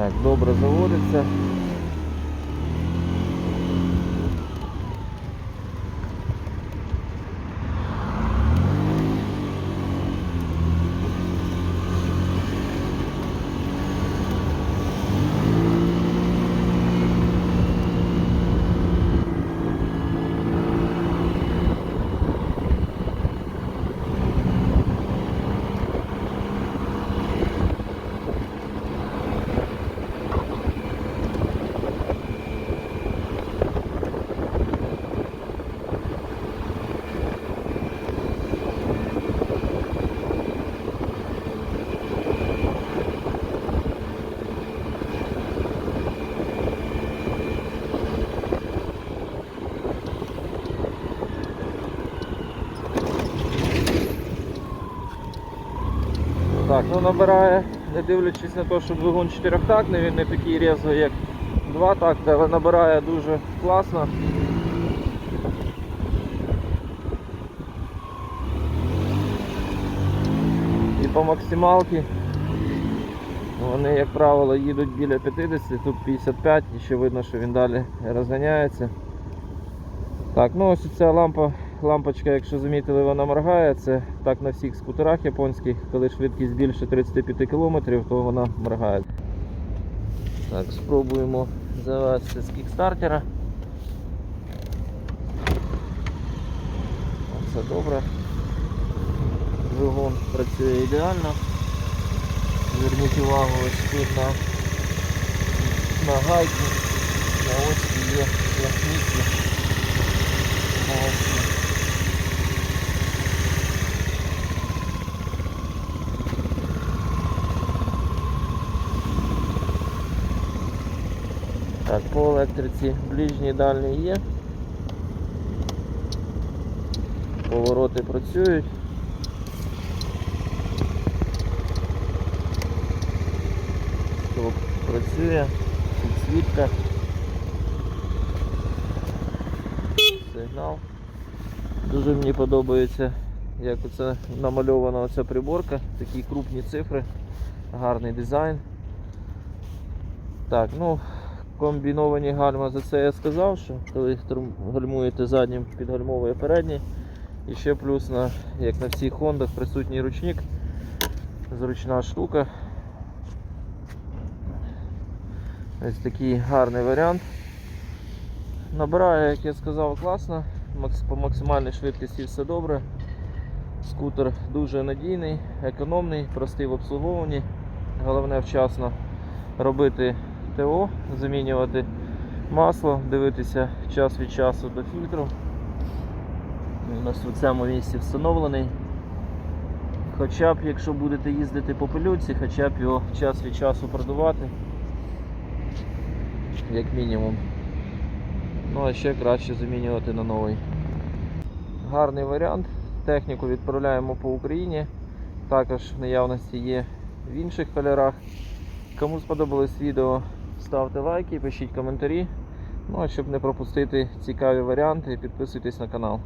Так, добре заводиться. Так, ну набирає, не дивлячись на те, що двигун чотирьохтактний, він не такий різкий, як два такти, але набирає дуже класно. І по максималці вони, як правило, їдуть біля 50, тут 55, і ще видно, що він далі розганяється. Так, ну ось ця лампа, лампочка, якщо замітили, вона моргає. Це так на всіх скутерах японських, коли швидкість більше 35 км, то вона моргає. Так, спробуємо завести з кікстартера. Все добре. Двигун працює ідеально. Зверніть увагу ось тут на, на гайки, на ось є пластміці. Так, по електриці ближній дальній є. Повороти працюють. Працює, підсвітка. Сигнал. Дуже мені подобається, як оце намальована оця приборка, такі крупні цифри, гарний дизайн. Так, ну комбіновані гальма за це я сказав, що коли гальмуєте заднім, підгальмовує передній. І ще плюс, на, як на всіх хондах, присутній ручник. Зручна штука. Ось такий гарний варіант. Набирає, як я сказав, класно. По максимальній швидкості все добре. Скутер дуже надійний, економний, простий в обслуговуванні. Головне вчасно робити ТО, замінювати масло, дивитися час від часу до фільтру. Він У нас в цьому місці встановлений. Хоча б, якщо будете їздити по пилюці, хоча б його час від часу продувати, як мінімум. Ну а ще краще замінювати на новий. Гарний варіант. Техніку відправляємо по Україні. Також в наявності є в інших кольорах. Кому сподобалось відео, ставте лайки, пишіть коментарі. Ну а щоб не пропустити цікаві варіанти, підписуйтесь на канал.